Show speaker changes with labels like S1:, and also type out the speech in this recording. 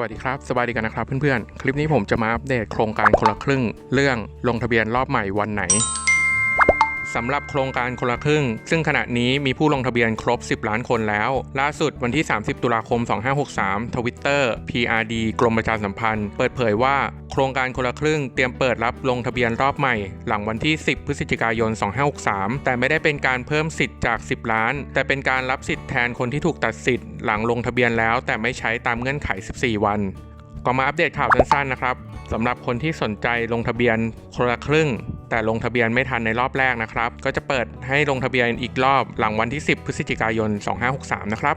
S1: วัสดีครับ สบายดีกันนะครับเพื่อนๆ คลิปนี้ผมจะมาอัปเดตโครงการคนละครึ่ง เรื่องลงทะเบียนรอบใหม่วันไหนสำหรับโครงการคนละครึ่ง ซึ่งขณะนี้มีผู้ลงทะเบียนครบ 10 ล้านคนแล้ว ล่าสุดวันที่ 30 ตุลาคม 2563ทวิตเตอร์ PRD กรมประชาสัมพันธ์ เปิดเผยว่า ครงการคนละครึ่งเตรียมเปิดรับลงทะเบียนรอบใหม่ หลังวันที่ 10 พฤศจิกายน 2563 แต่ไม่ได้เป็นการเพิ่มสิทธิ์จาก 10 ล้าน แต่เป็นการรับสิทธิ์แทนคนที่ถูกตัดสิทธิ์หลังลงทะเบียนแล้ว แต่ไม่ใช้ตามเงื่อนไข 14 วันก็มาอัปเดตข่าวสั้นๆนะครับสำหรับคนที่สนใจลงทะเบียนคนละครึ่ง แต่ลงทะเบียนไม่ทันในรอบแรกนะครับ ก็จะเปิดให้ลงทะเบียนอีกรอบหลังวันที่ 10 พฤศจิกายน 2563 นะครับ